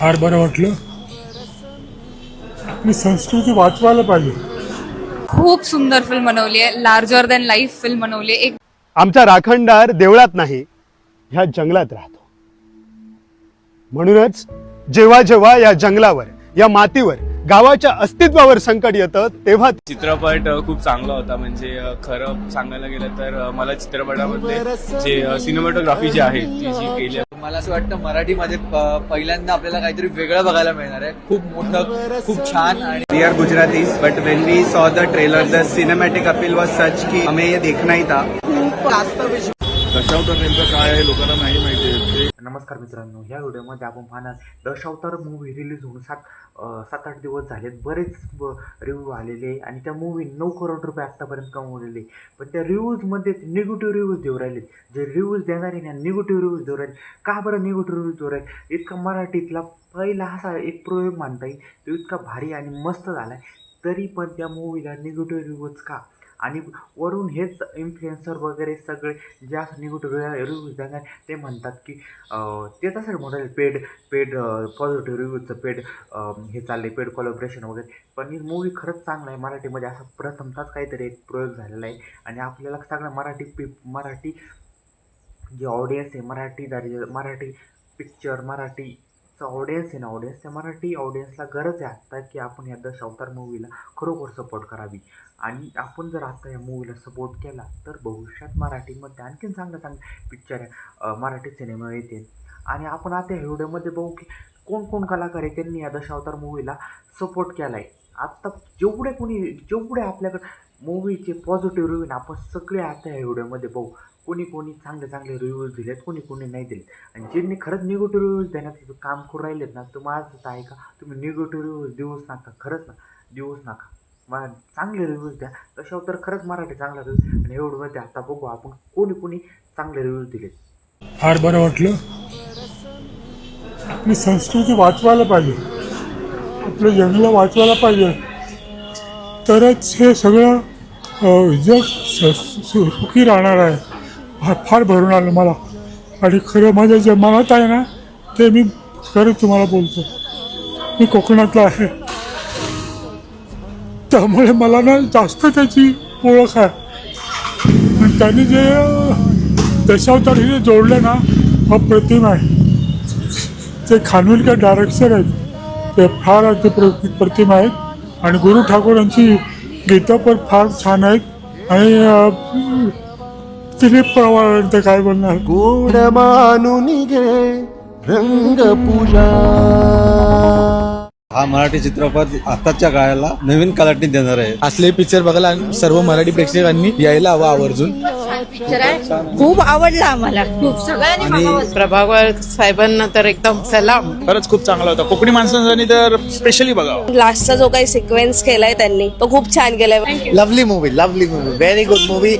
फार बरं वाटलं. आपली संस्कृती वाचवायला पाहिजे. खूप सुंदर फिल्म बनवली आहे. लार्जर दॅन लाईफ फिल्म बनवली आहे. एक आमचा राखणदार देवळात नाही ह्या जंगलात राहतो. म्हणूनच जेव्हा जेव्हा या जंगलावर या मातीवर गावाच्या अस्तित्वावर संकट येतं तेव्हा चित्रपट खूप चांगला होता. म्हणजे खरं सांगायला गेलं तर मला चित्रपटामध्ये जे सिनेमॅटोग्राफी जी आहे ती जी केली मला असं वाटतं मराठीमध्ये पहिल्यांदा आपल्याला काहीतरी वेगळं बघायला मिळणार आहे. खूप मोठं खूप छान आणि We are Gujaratis, but when we saw the trailer, the cinematic appeal was such कि हमें ये देखना ही था. दशावतार नेमकं काय आहे लोकांना नाही माहिती. नमस्कार मित्रांनो ह्या व्हिडिओमध्ये आपण पाहणार दशावतार मूवी रिलीज होऊन सात सात आठ दिवस झालेत. बरेच रिव्ह्यू आलेले आहे आणि त्या मूवी नऊ करोड रुपये आत्तापर्यंत कमवलेले पण त्या रिव्ह्यूजमध्ये निगेटिव्ह रिव्ह्यूज देऊ राहिले. जे रिव्ह्यूज देणारे ना निगेटिव्ह रिव्ह्यूज देऊ राहिले. का बरं निगेटिव्ह रिव्ह्यूज देऊ राहिले? इतका मराठीतला पहिला असा एक प्रयोग मानता येईल. तो इतका भारी आणि मस्त झाला आहे तरी पण त्या मूवीला निगेटिव्ह रिव्ह्यूज का? आणि वरून हेच इन्फ्लुएन्सर वगैरे सगळे जे असं निगेटिव्ह रिव्ह्यूज देणार ते म्हणतात की ते तेच असेल पेड पेड पॉझिटिव्ह रिव्ह्यूजचं पेड हे चालले पेड कोलॅबरेशन वगैरे. पण ही मूवी खरंच चांगला आहे मराठीमध्ये. असा प्रथमताच काहीतरी एक प्रयोग झालेला आहे. आणि आपल्याला सगळं मराठी पी मराठी जे ऑडियन्स आहे मराठी दारी मराठी पिक्चर मराठी मराठीचं ऑडियन्स आहे ना ऑडियन्स त्या मराठी ऑडियन्सला गरज आहे आत्ता की आपण या दशावतार मूवीला खरोखर सपोर्ट करावी. आणि आपण जर आता या मूवीला सपोर्ट केला तर भविष्यात मराठीमध्ये आणखीन चांगलं चांगलं पिक्चर आहे. मराठी सिनेमा येतील आणि आपण आता ह्या व्हिडिओमध्ये बघू की कोण कोण कलाकार आहे त्यांनी या दशावतार मूवीला सपोर्ट केला आहे आत्ता जेवढे कोणी जेवढे आपल्याकडे मूवीचे पॉझिटिव्ह रिव्ह्यू आपण सगळे आता या व्हिडिओमध्ये बघू. कोणी कोणी चांगले चांगले रिव्ह्यूज दिलेत कोणी कोणी नाही दिलेत. आणि ज्यांनी खरंच निगेटिव्ह रिव्ह्यूज देण्याचं काम करून राहिलेत ना तर माझं आहे का तुम्ही निगेटिव्ह रिव्ह्यूज देऊच नका खरंच ना देऊच नका. मला चांगले रिव्ह्यूज द्या तशावर तर खरंच मराठी चांगला रिव्ह्यू आणि एवढं मध्ये आता बघू आपण कोणी कोणी चांगले रिव्ह्यूज दिलेत. फार बरं वाटलं. आपली संस्कृती वाचवायला पाहिजे. आपलं जंगलं वाचवायला पाहिजे. तरच हे सगळं जग सुखी राहणार आहे. फार फार भरून आलं मला. आणि खरं माझ्या जे मनात आहे ना ते मी खरं तुम्हाला बोलतो. मी कोकणातला आहे. त्यामुळे मला ना जास्त त्याची ओळख आहे. आणि त्यांनी जे दशावतार हे जोडलं जोडले ना अप्रतिम आहे. ते खानविलकर डायरेक्टर आहेत. ते फार अति प्र- प्रतिम आहेत. आणि गुरु ठाकूर यांची गीतं पण फार छान आहेत. आणि दिलीप पवार ते काय बोलणार? गुण मानून घे रंग पूजा हा मराठी चित्रपट आताच्या काळाला नवीन कलाटणी देणार आहे. असले पिक्चर बघायला सर्व मराठी प्रेक्षकांनी यायला हवं आवर्जून. पिक्चर आहे. खूप आवडला आम्हाला. खूप. सगळ्यांनी प्रभाकर साहेबांना तर एकदम सलाम. खरंच खूप चांगला होता. कोकणी माणसांनी तर स्पेशली बघावं. लास्टचा जो काही सिक्वेन्स केलाय त्यांनी तो खूप छान केलाय. Lovely movie lovely movie very good movie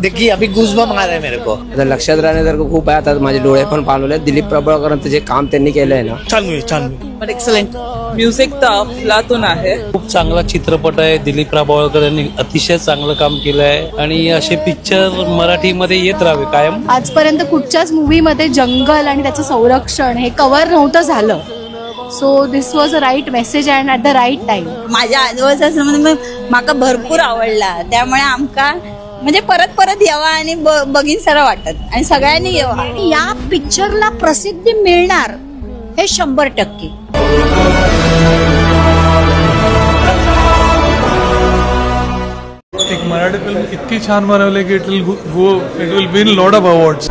देखी अभी गुजबम आ रहा है मेरे को. आता लक्षात राहण्यासारखं खूप आहे आता माझे डोळे पण पालवले. दिलीप प्रभाकरांचं जे काम त्यांनी केलंय ना. छान मूवी छान मूवी एक्सलेंट म्युझिक तर अफलातून आहे. खूप चांगला चित्रपट आहे. दिलीप प्रभावळकर यांनी अतिशय चांगलं काम केलं आहे आणि असे पिक्चर मराठीमध्ये येत राहावे कायम. आजपर्यंत कुठच्याच मूवीमध्ये जंगल आणि त्याचं संरक्षण हे कव्हर नव्हतं झालं. So this was a right message and at the right time माझ्या आजोबाचा संबंध माका भरपूर आवडला. त्यामुळे आमका म्हणजे परत परत यावा आणि ब- बघीन सर वाटत. आणि सगळ्यांनी यावा. या पिक्चरला प्रसिद्धी मिळणार हे शंभर टक्के. एक मराठी फ़िल्म इतकी छान बनवली की it will go it will win lot of awards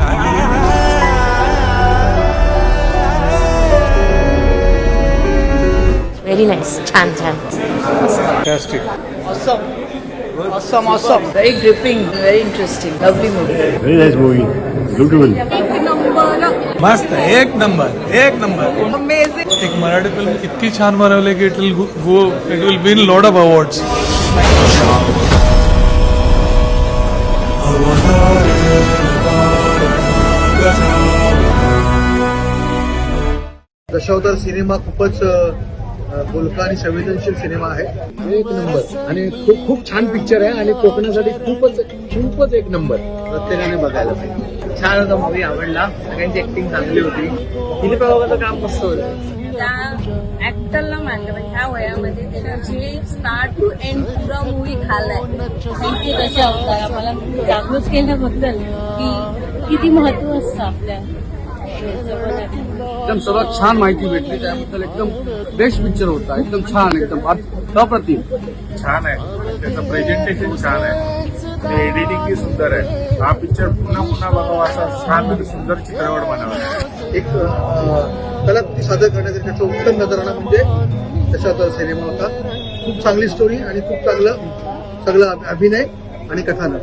very nice छान छान very gripping very interesting lovely movie मस्त एक नंबर एक नंबर. एक मराठी फिल्म इतकी छान बनवली की it will go it will win lot of awards Dashavatar cinema खूपच बोलका आणि संवेदनशील सिनेमा आहे. एक नंबर आणि खूप खूप छान पिक्चर आहे आणि कोकणासाठी खूपच खूपच एक नंबर प्रत्येकाने बघायला पाहिजे. छान होता मूवी आवडला. सगळ्यांची ऍक्टिंग चांगली होती. दिलीप काम मस्त होतं. ऍक्टरला मानलं ह्या वयामध्ये त्यानं जे स्टार्ट टू एंड पुरा मूवी खाल्लाय. त्यांचे कसे अवतार आम्हाला जागृत केल्याबद्दल की किती महत्त्व असतं आपल्या. एकदम सर्वात छान माहिती भेटली. त्याबद्दल एकदम बेस्ट पिक्चर होता. एकदम छान एकदम अप्रतिम. छान आहे. त्याचं प्रेझेंटेशन छान आहे. एडिटिंग सुंदर आहे. हा पिक्चर पुन्हा पुन्हा बघावा असा छान आणि सुंदर चित्रपट बनवला एक कलाकृती सादर करण्यासाठी त्याचा उत्तम नजराणा म्हणजे त्याचा सिनेमा होता. खूप चांगली स्टोरी आणि खूप चांगलं सगळं अभिनय आणि कथानक.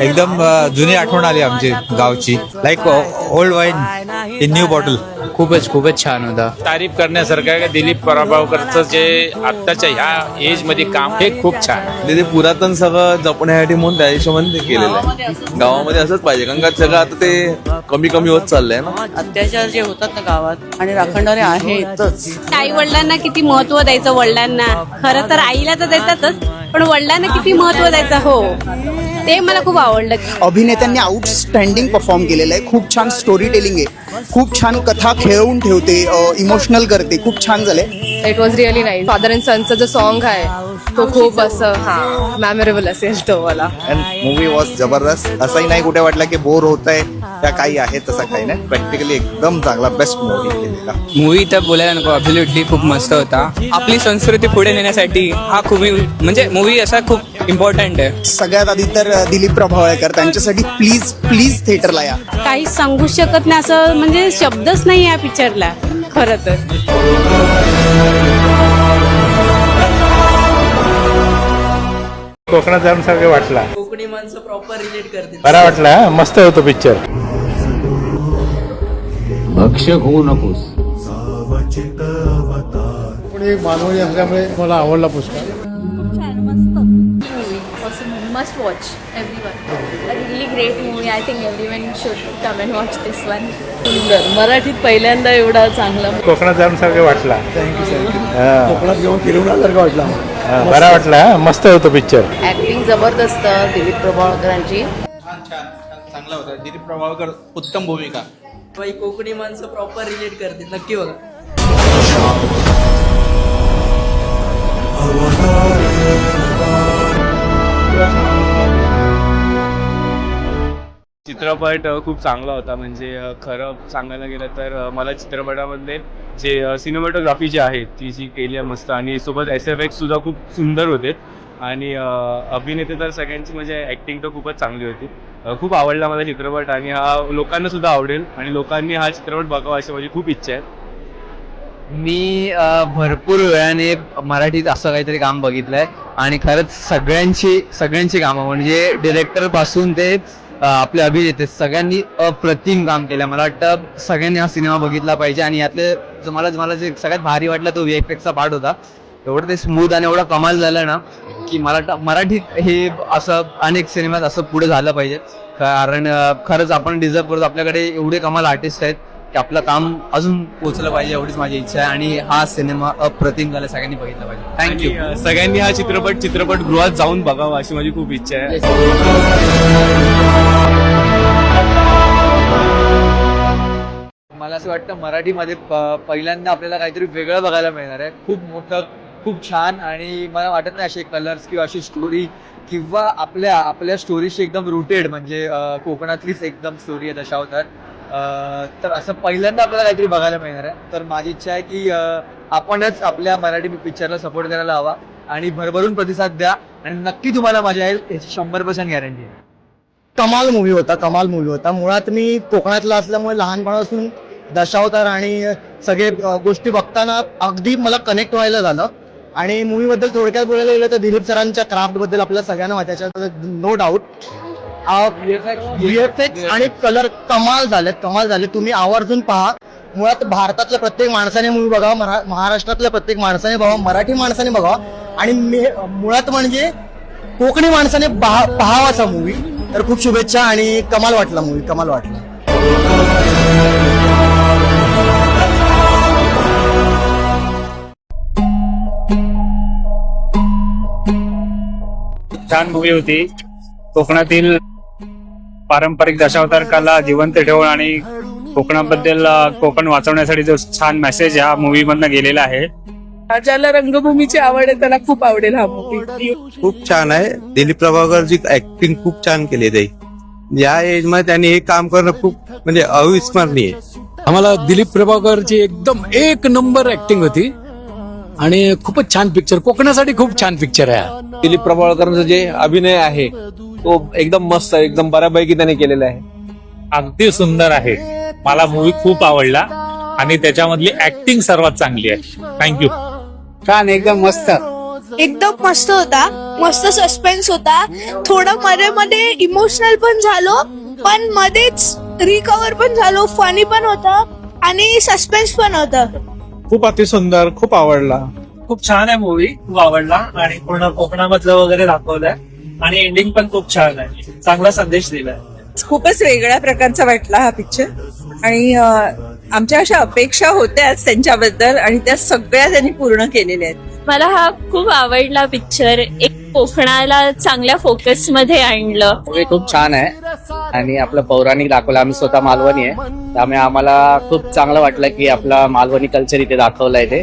एकदम जुनी आठवण आली आमची गावची. Like old wine in new bottle खूपच खूपच छान होता. तारीफ करण्यासारखं आहे दिलीप पराभवकरचं जे आत्ताच्या ह्या एजमध्ये काम हे खूप छान ते पुरातन सगळं जपण्यासाठी म्हणून त्या हिशोबाने केलेलं आहे. गावामध्ये असंच पाहिजे कारण का सगळं आता ते कमी कमी होत चाललंय ना. अत्याचार जे होतात ना गावात आणि राखणारे आहेतच आई वडिलांना किती महत्त्व द्यायचं वडिलांना? खरं तर आईला तर देतातच पण वडिलांना किती महत्त्व द्यायचं? हो. ते मला खूप आवडलं. अभिनेत्यांनी आउटस्टँडिंग परफॉर्म केलेलं आहे. खूप छान स्टोरी टेलिंग आहे. खूप छान कथा खेळवून ठेवते इमोशनल करते. खूप छान झालंय. It was really nice father and सनचा जो सॉन्ग आहे तो खूप असं हा मेमोरेबल असेल तो मला. मूवी वॉज जबरदस्त. असंही नाही कुठे वाटलं की बोर होत आहे त्या काही आहे तसं काही नाही. प्रॅक्टिकली एकदम चांगला बेस्ट मूवी केलेला. मूवी तर बोलायला नको. अब्सोल्युटली खूप मस्त होता. आपली संस्कृती पुढे नेण्यासाठी हा खूप म्हणजे मूवी असा खूप इम्पॉर्टंट आहे. सगळ्यात आधी तर दिलीप प्रभावळकर त्यांच्यासाठी प्लीज प्लीज थिएटरला या. काही सांगू शकत नाही असं म्हणजे शब्दच नाही या पिक्चरला खरं तर. कोकणात जाऊन सारखं वाटला. कोकणी माणसं प्रॉपर रिलेट करते बरा वाटला हा? मस्त होतो पिक्चर भक्षक होऊ नकोस. पण एक असल्यामुळे मला आवडला पुस्तक must watch everyone really great movie I think everyone should come and watch this one सुंदर. मराठीत पहिल्यांदा एवढा चांगला कोकणात जाऊन सारखं वाटला कोकणात घेऊन फिरून आल्यासारखं वाटला बरा वाटला हा? मस्त होतो पिक्चर ऍक्टिंग जबरदस्त दिलीप प्रभावळकरांची छान छान चांगला होता. दिलीप प्रभावळकर उत्तम भूमिका. कोकणी माणसं प्रॉपर रिलेट करते नक्की बघा. चित्रपट खूप चांगला होता. म्हणजे खरं सांगायला गेलं तर मला चित्रपटामध्ये जे सिनेमॅटोग्राफी जी आहे ती जी केली आहे मस्त. आणि सोबत एस एफ एक्स सुद्धा खूप सुंदर होते. आणि अभिनेते तर सगळ्यांची म्हणजे ॲक्टिंग तर खूपच चांगली होती. खूप आवडला मला चित्रपट आणि हा लोकांना सुद्धा आवडेल. आणि लोकांनी हा चित्रपट बघावा अशी माझी खूप इच्छा आहे. मी भरपूर वेळाने मराठीत असं काहीतरी काम बघितलंय. आणि खरंच सगळ्यांची सगळ्यांची कामं म्हणजे डिरेक्टरपासून ते आपले अभिनेते सगळ्यांनी अप्रतिम काम केलं. मला वाटतं सगळ्यांनी हा सिनेमा बघितला पाहिजे आणि यातले जो मला जे सगळ्यात भारी वाटला तो व्हीएफएक्सचा पार्ट होता. एवढं ते स्मूथ आणि एवढं कमाल झालं ना की मला वाटतं मराठीत हे असं अनेक सिनेमात असं पुढे झालं पाहिजे. कारण खरंच आपण डिझर्व करतो. आपल्याकडे एवढे कमाल आर्टिस्ट आहेत की आपलं काम अजून पोहोचलं पाहिजे एवढीच माझी इच्छा आहे आणि हा सिनेमा अप्रतिम झाला सगळ्यांनी बघितला पाहिजे. थँक्यू सगळ्यांनी हा चित्रपट चित्रपटगृहात जाऊन बघावा अशी माझी खूप इच्छा आहे. मला असं वाटतं मराठीमध्ये प- पहिल्यांदा आपल्याला काहीतरी वेगळं बघायला मिळणार आहे. खूप मोठं खूप छान आणि मला वाटत नाही असे कलर्स किंवा अशी स्टोरी किंवा आपल्या आपल्या स्टोरीशी एकदम रुटेड म्हणजे कोकणातलीच एकदम स्टोरी आहे दशावतार. तर असं पहिल्यांदा आपल्याला काहीतरी बघायला मिळणार आहे. तर माझी इच्छा आहे की आपणच आपल्या मराठी पिक्चरला सपोर्ट करायला हवा आणि भरभरून प्रतिसाद द्या आणि नक्की तुम्हाला मजा येईल याची शंभर पर्सेंट गॅरंटी आहे. कमाल मूवी होता कमाल मूवी होता. मुळात मी कोकणातला असल्यामुळे लहानपणापासून दशावतार आणि सगळे गोष्टी बघताना अगदी मला कनेक्ट व्हायला झालं. आणि मूवी बद्दल थोडक्यात बोलायला गेलं तर दिलीप सरांच्या क्राफ्टबद्दल आपल्याला सगळ्यांना माहिती नो डाऊट व्हीएफएक्स आणि कलर कमाल झालेत कमाल झाले तुम्ही आवर्जून पहा. मुळात भारतातल्या प्रत्येक माणसाने मूवी बघावा महाराष्ट्रातल्या प्रत्येक माणसाने बघावा मराठी माणसाने बघावा. आणि मे- मुळात म्हणजे कोकणी माणसाने पहा- पहावाचा मूवी तर खूप शुभेच्छा आणि कमाल वाटला मूवी कमाल वाटला. छान मूवी होती. कोकणातील पारंपरिक दशावतार कला जिवंत ठेवून आणि कोकणाबद्दल कोकण वाचवण्यासाठी जो छान मेसेज ह्या मूवी मधनं गेलेला आहे. ज्याला रंगभूमीची आवड आहे त्याला खूप आवडेल हा मूवी खूप छान आहे. दिलीप प्रभाकरची ऍक्टिंग खूप छान केली ते या एजमध्ये त्यांनी हे काम करणं खूप म्हणजे अविस्मरणीय आम्हाला दिलीप प्रभाकरची एकदम एक नंबर ऍक्टिंग होती. आणि खूपच छान पिक्चर कोकणासाठी खूप छान पिक्चर आहे. दिलीप प्रभावळकरांचा जे अभिनय आहे तो एकदम मस्त आहे एकदम बऱ्यापैकी त्याने केलेला आहे. अगदी सुंदर आहे. मला मूवी खूप आवडला आणि त्याच्यामधली ऍक्टिंग सर्वात चांगली आहे. थँक्यू छान एकदम मस्त. एकदम मस्त होता. मस्त सस्पेन्स होता. थोडं मध्ये मध्ये इमोशनल पण झालो पण मध्येच रिकवर पण झालो फनी पण होतं आणि सस्पेन्स पण होतं. खूप अतिसुंदर खूप आवडला. खूप छान आहे मूवी खूप आवडला आणि पूर्ण कोकणामधलं वगैरे दाखवलंय. आणि एंडिंग पण खूप छान आहे. चांगला संदेश दिलाय. खूपच वेगळ्या प्रकारचा वाटला हा पिक्चर आणि आमच्या अशा अपेक्षा होत्याच त्यांच्याबद्दल आणि त्या सगळ्या त्यांनी पूर्ण केलेल्या आहेत. मला हा खूप आवडला पिक्चर एक कोकणाला चांगल्या फोकसमध्ये आणलं. मूवी खूप छान आहे. आणि आपलं पौराणिक दाखवलं आम्ही स्वतः मालवणी आहे. त्यामुळे आम्हाला खूप चांगलं वाटलं की आपला मालवणी कल्चर इथे दाखवलंय ते.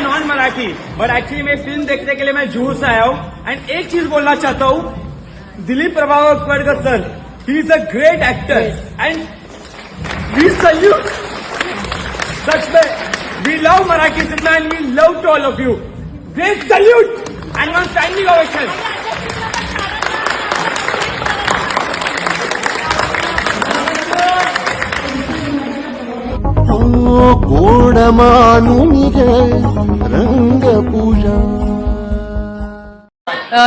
नॉन मराठी बट एक्चुअली मैं फिल्म देखने के लिए मैं जूहू से आया हूँ। एंड एक चीज बोलना चाहता हूँ Dilip Prabhakar sir he is a great actor and we salute सच में we love Marathi cinema and we love to all of you great salute and one standing ovation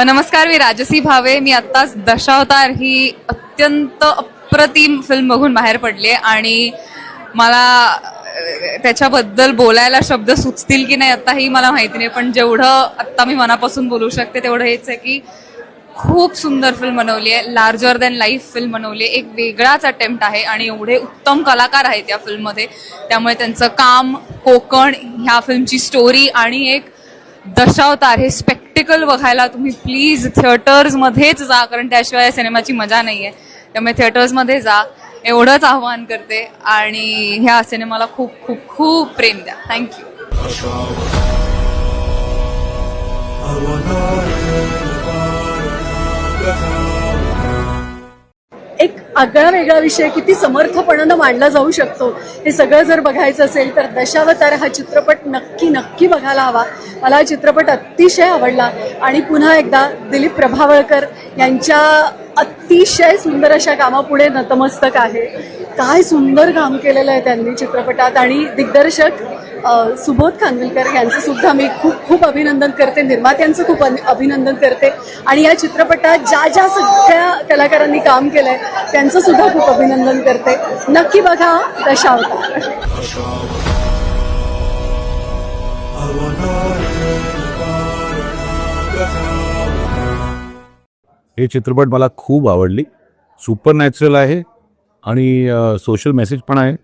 नमस्कार मी राजसी भावे. मी आत्ताच दशावतार ही अत्यंत अप्रतिम फिल्म बघून बाहेर पडले आणि मला त्याच्याबद्दल बोलायला शब्द सुचतील की नाही आत्ताही ही मला माहिती नाही. पण जेवढं आत्ता मी मनापासून बोलू शकते तेवढं हेच आहे की खूप सुंदर फिल्म बनवली आहे. लार्जर दॅन लाईफ फिल्म बनवली आहे. एक वेगळाच अटेम्प्ट आहे आणि एवढे उत्तम कलाकार आहेत या फिल्ममध्ये त्यामुळे त्यांचं काम कोकण ह्या फिल्मची स्टोरी आणि एक दशावतार हे स्पेक्टिकल बघायला तुम्ही प्लीज थिएटर्समध्येच जा कारण त्याशिवाय या सिनेमाची मजा नाही आहे त्यामुळे थिएटर्समध्ये जा. एवढंच आव्हान करते. आणि ह्या सिनेमाला खूप खूप खूप प्रेम द्या. थँक्यू एक आगळा वेगळा विषय किती समर्थपणानं मांडला जाऊ शकतो. हे सगळं जर बघायचं असेल तर दशावतार हा चित्रपट नक्की नक्की बघायला हवा. मला हा चित्रपट अतिशय आवडला. आणि पुन्हा एकदा दिलीप प्रभावळकर यांच्या अतिशय सुंदर अशा कामापुढे नतमस्तक आहे. काय सुंदर काम केलेलं आहे त्यांनी चित्रपटात. आणि दिग्दर्शक सुबोध खानविलकर यांचं सुद्धा मी खूप खूप अभिनंदन करते. निर्मात्यांचं खूप अभिनंदन करते. आणि या चित्रपटात ज्या ज्या सगळ्या कलाकारांनी काम केलंय त्यांचं सुद्धा खूप अभिनंदन करते. नक्की बघा दशावतार हे चित्रपट मला खूप आवडली. सुपर नॅचरल आहे आणि सोशल मेसेज पण आहे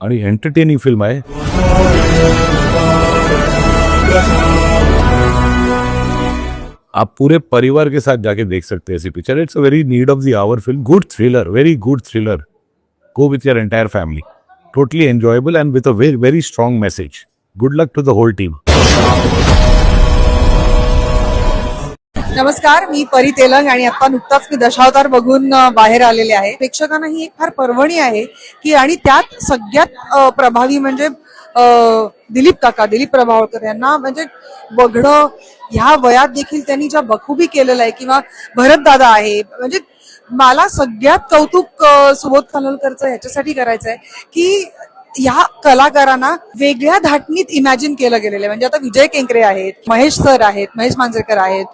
आणि एंटरटेनिंग फ़िल्म आहे. आप पूरे परिवार के साथ जाके देख सकते हैं ऐसी picture it's a very need of the hour film good thriller very good thriller go with your entire family totally enjoyable and with a very very strong message good luck to the whole team नमस्कार मी परी तेलंग आणि आता नुकताच मी दशावतार बघून बाहेर आलेले आहे. प्रेक्षकांना ही एक फार पर्वणी आहे की आणि त्यात सगळ्यात प्रभावी म्हणजे दिलीप काका दिलीप प्रभावळकर यांना म्हणजे बघणं ह्या वयात देखील त्यांनी ज्या बखुबी केलेलं आहे किंवा भरत दादा आहे म्हणजे मला सगळ्यात कौतुक सुबोध खानोलकरचं ह्याच्यासाठी करायचं आहे की ह्या कलाकारांना वेगळ्या धाटणीत इमॅजिन केलं गेलेलं आहे. म्हणजे आता विजय केंकरे आहेत महेश सर आहेत महेश मांजरेकर आहेत.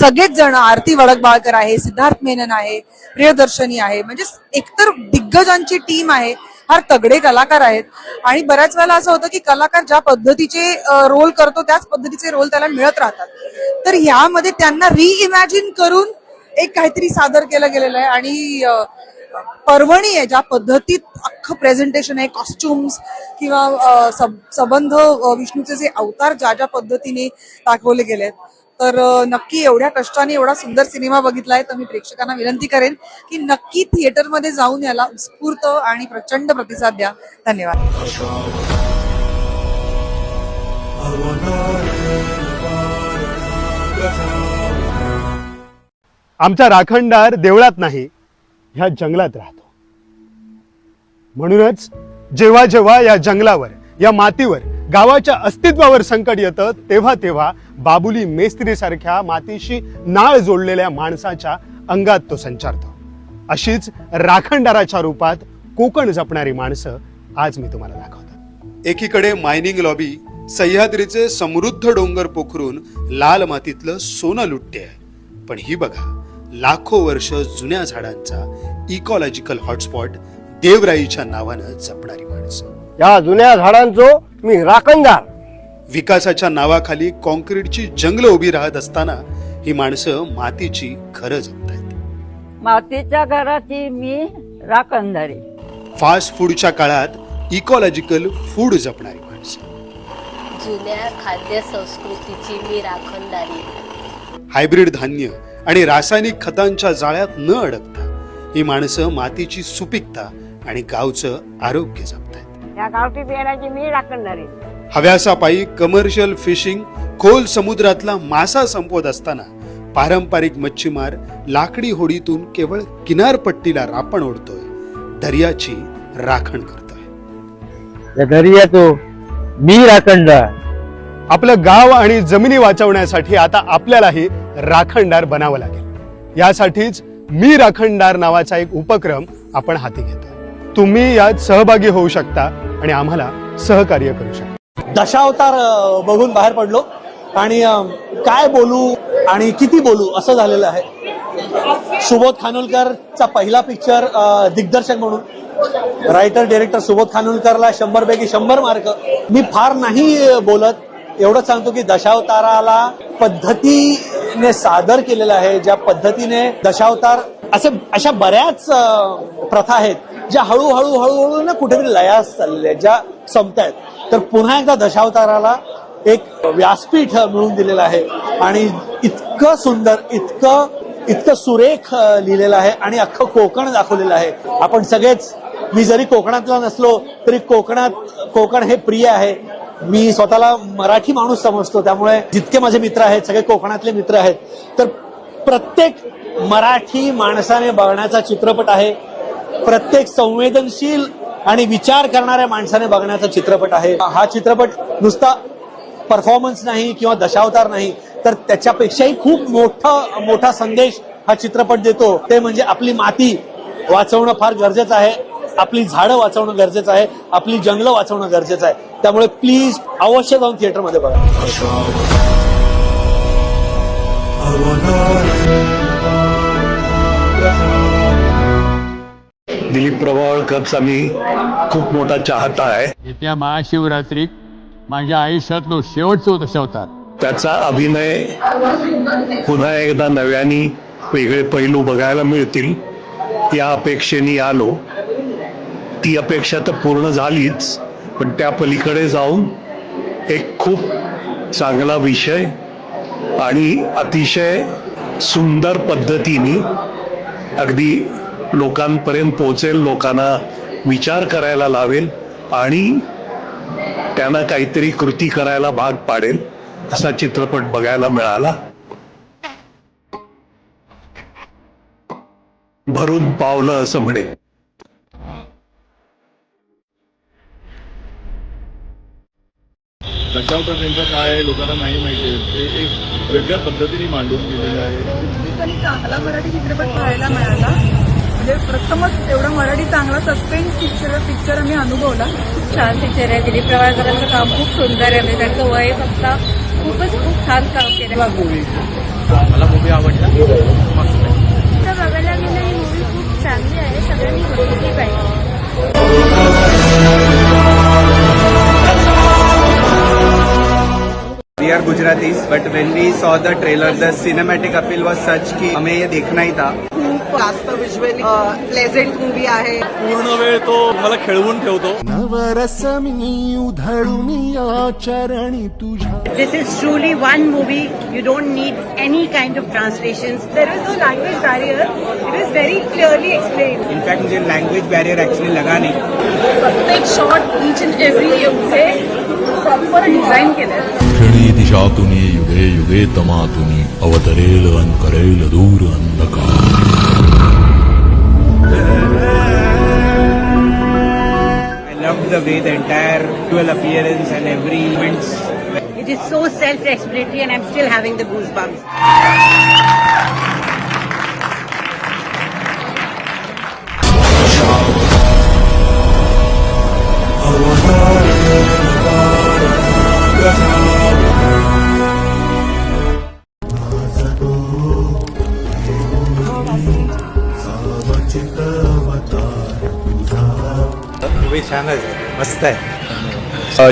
सगळेच जण आरती वडकबाळकर आहे सिद्धार्थ मेनन आहे प्रियदर्शनी आहे. म्हणजे एकतर दिग्गजांची टीम आहे फार तगडे कलाकार आहेत. आणि बऱ्याच वेळेला असं होतं की कलाकार ज्या पद्धतीचे रोल करतो त्याच पद्धतीचे रोल त्याला मिळत राहतात. तर ह्यामध्ये त्यांना रिइमॅजिन करून एक काहीतरी सादर केलं गेलेलं आहे. आणि पर्वणी आहे ज्या पद्धतीत अख्खं प्रेझेंटेशन आहे कॉस्ट्युम्स किंवा सब- संबंध विष्णूचे जे अवतार ज्या ज्या पद्धतीने दाखवले गेलेत. तर नक्की एवढ्या कष्टाने एवढा सुंदर सिनेमा बघितलाय तर मी प्रेक्षकांना विनंती करेन की नक्की थिएटरमध्ये जाऊन याला उत्स्फूर्त आणि प्रचंड प्रतिसाद द्या. धन्यवाद. आमचा राखणदार देवळात नाही. ह्या जंगलात राहतो. म्हणूनच जेव्हा जेव्हा या जंगलावर या मातीवर गावाच्या अस्तित्वावर संकट येतं तेव्हा तेव्हा बाबुली मेस्त्री सारख्या मातीशी नाळ जोडलेल्या माणसाच्या अंगात तो संचारतो. अशीच राखणदाराच्या रूपात कोकण जपणारी माणसं आज मी तुम्हाला दाखवतो. एकीकडे मायनिंग लॉबी सह्याद्रीचे समृद्ध डोंगर पोखरून लाल मातीतलं सोनं लुटते आहे. पण ही बघा लाखो वर्ष जुन्या झाडांचा इकॉलॉजिकल हॉटस्पॉट देवराईच्या नावानं जपणारी माणसं. या जुन्या झाडांचो मी राखणदार. विकासाच्या नावाखाली कॉन्क्रीटची जंगल उभी राहत असताना ही माणसं मातीची घरं जपतायत. मातीच्या घराची मी राखणदारी फास्ट फूडच्या काळात इकॉलॉजिकल फूड जपणारी माणसं. जुन्या खाद्य संस्कृतीची मी राखणदारी हायब्रिड धान्य आणि रासायनिक खतांच्या जाळ्यात न अडकता ही माणसं मातीची सुपीकता आणि गावचं आरोग्य जपतायत. या गावठी बियाण्याची मी हव्यासापायी कमर्शियल फिशिंग खोल समुद्रातला मासा संपवत असताना पारंपरिक मच्छीमार लाकडी होडीतून केवळ किनारपट्टीला रापण ओढतोय दर्याची राखण करतोय. दर्याचो मी राखणदार. आपलं गाव आणि जमिनी वाचवण्यासाठी आता आपल्यालाही राखणदार बनावं लागेल. यासाठीच मी राखणदार नावाचा एक उपक्रम आपण हाती घेतो तुम्ही यात सहभागी होऊ शकता आणि आम्हाला सहकार्य करू शकता. दशावतार बघून बाहेर पडलो. आणि काय बोलू आणि किती बोलू असं झालेलं आहे. सुबोध खानोलकरचा पहिला पिक्चर दिग्दर्शक म्हणून. रायटर डिरेक्टर सुबोध खानोलकरला शंभर पैकी शंभर मार्क. मी फार नाही बोलत. एवढंच सांगतो की दशावताराला पद्धती पद्धतीने सादर केलेलं आहे ज्या पद्धतीने दशावतार असे अशा बऱ्याच प्रथा आहेत ज्या हळूहळू हळूहळू ना कुठेतरी लयास चाललेल्या आहेत ज्या संपतायत तर पुन्हा एकदा दशावताराला एक व्यासपीठ मिळून दिलेलं आहे आणि इतकं सुंदर इतकं इतकं सुरेख लिहिलेलं आहे आणि अख्खं कोकण दाखवलेलं आहे. आपण सगळेच मी जरी कोकणातला नसलो तरी कोकणात कोकण हे प्रिय आहे. मी स्वतःला मराठी माणूस समजतो त्यामुळे जितके माझे मित्र आहेत सगळे कोकणातले मित्र आहेत तर प्रत्येक मराठी माणसाने बघण्याचा चित्रपट आहे. प्रत्येक संवेदनशील आणि विचार करणाऱ्या माणसाने बघण्याचा चित्रपट आहे. हा चित्रपट नुसता परफॉर्मन्स नाही किंवा दशावतार नाही तर त्याच्यापेक्षाही खूप मोठा मोठा संदेश हा चित्रपट देतो. ते म्हणजे आपली माती वाचवणं फार गरजेचं आहे. आपली झाडं वाचवणं गरजेचं आहे आपली जंगलं वाचवणं गरजेचं आहे. त्यामुळे प्लीज अवश्य जाऊन थिएटरमध्ये बघा. दिलीप प्रभावळकरचा मी खूप मोठा चाहता आहे. येत्या महाशिवरात्रीत माझ्या आयुष्यातलो शेवटचा दशावतार त्याचा अभिनय पुन्हा एकदा नव्याने वेगळे पैलू बघायला मिळतील. या अपेक्षेने आलो. ती अपेक्षा तर पूर्ण झालीच पण त्या पलीकडे जाऊन एक खूप चांगला विषय आणि अतिशय सुंदर पद्धतीने अगदी लोकांपर्यंत पोहोचेल लोकांना विचार करायला लावेल आणि त्यांना काहीतरी कृती करायला भाग पाडेल असा चित्रपट बघायला मिळाला. भरून पावलं असं म्हणे. दशावतार त्यांचं काय आहे लोकांना नाही माहिती आहे. ते एक वेगळ्या पद्धतीने मांडून गेलेलं आहे. चांगला मराठी चित्रपट पाहायला मिळाला. म्हणजे प्रथमच एवढा मराठी चांगला सस्पेन्स पिक्चर पिक्चर आम्ही अनुभवला. खूप छान पिक्चर आहे. दिलीप प्रभाकरांचं काम खूप सुंदर आहे. म्हणजे त्यांचं वय फक्त खूपच खूप छान काम केलं. मला मूवी आवडला? बघायला गेलं ही मूवी खूप चांगली आहे. सगळ्यांनी बघितली पाहिजे. We are Gujarati but when we saw the trailer the cinematic appeal was such की हमें ये देखना ही था। खूप जास्त विज्युअली प्लेझेंट मूवी आहे पूर्ण वेळ तो मला खेळवून ठेवतो This is truly one movie. You don't need any kind of translations. There is no language barrier. It is very clearly explained. In fact मुझे लैंग्वेज बैरियर एक्चुअली लगा नहीं प्रत्येक शॉट ईच अँड एव्हरी एवढे proper design केलंय क्षणी दिशातुनी युगे युगे तमातुनी अवतरेल अन करेल दूर अंधकार the way the entire dual appearance and every moments It is so self-explanatory and I'm still having the goosebumps.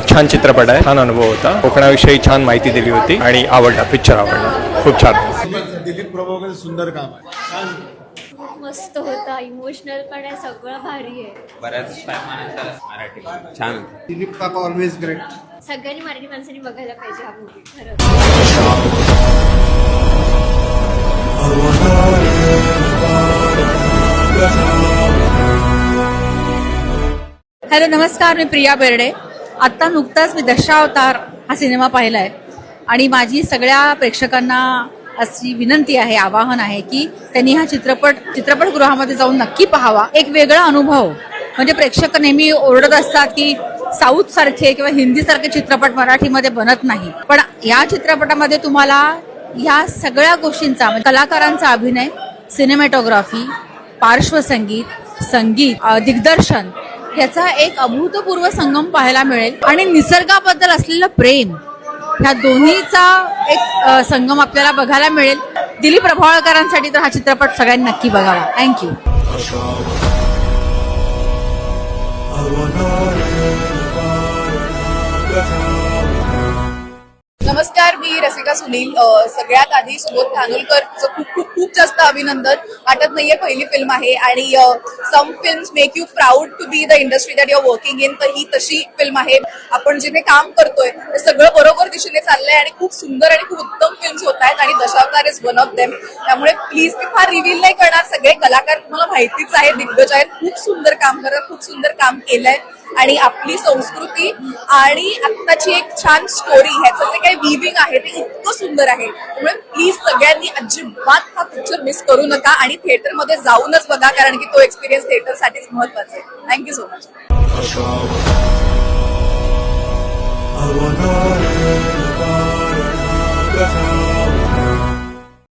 छान चित्रपट आहे छान अनुभव होता कोकणाविषयी छान माहिती दिली होती आणि आवडला पिक्चर आवडला खूप छान दिलीप प्रभाकर सुंदर काम आहे खूप मस्त होता इमोशनल पण आहे सगळं भारी आहे बऱ्याच मराठी छान दिलीप काका ऑलवेज ग्रेट सगळ्यांनी मराठी माणसांनी बघायला पाहिजे हा मूवी खरंच हॅलो नमस्कार मी प्रिया बेर्डे. आत्ता नुकताच मी दशावतार हा सिनेमा पाहिला आहे आणि माझी सगळ्या प्रेक्षकांना अशी विनंती आहे आवाहन आहे की त्यांनी हा चित्रपट चित्रपटगृहामध्ये जाऊन नक्की पाहावा. एक वेगळा अनुभव. म्हणजे प्रेक्षक नेहमी ओरडत असतात की साऊथ सारखे किंवा हिंदी सारखे चित्रपट मराठीमध्ये बनत नाही. पण या चित्रपटामध्ये तुम्हाला या सगळ्या गोष्टींचा म्हणजे कलाकारांचा अभिनय सिनेमॅटोग्राफी पार्श्वसंगीत संगीत दिग्दर्शन ह्याचा एक अभूतपूर्व संगम पाहायला मिळेल. आणि निसर्गाबद्दल असलेलं प्रेम ह्या दोन्हीचा एक संगम आपल्याला बघायला मिळेल. दिलीप प्रभावळकरांसाठी तर हा चित्रपट सगळ्यांनी नक्की बघावा. थँक्यू नमस्कार मी रसिका सुनील सगळ्यात आधी सुबोध खानोलकरचं खूप खूप खूप जास्त अभिनंदन. वाटत नाहीये पहिली फिल्म आहे आणि some films make you proud to be the industry that your working in तर ही तशी फिल्म आहे. आपण जिथे काम करतोय ते सगळं बरोबर दिशेने चाललंय आणि खूप सुंदर आणि खूप उत्तम फिल्म्स होत आहेत आणि Dashavatar is one of them त्यामुळे प्लीज ते फार रिव्हील नाही करणार. सगळे कलाकार तुम्हाला माहितीच आहे दिग्गज आहेत. खूप सुंदर काम करत खूप सुंदर काम केलंय. आणि आपली संस्कृती आणि आत्ताची एक छान स्टोरी ह्याचं जे काही विविंग आहे ते इतकं सुंदर आहे. त्यामुळे प्लीज सगळ्यांनी अजिबात हा पिक्चर मिस करू नका आणि थिएटरमध्ये जाऊनच बघा कारण की तो एक्सपिरियन्स थिएटरसाठीच महत्त्वाचा आहे. Thank you so much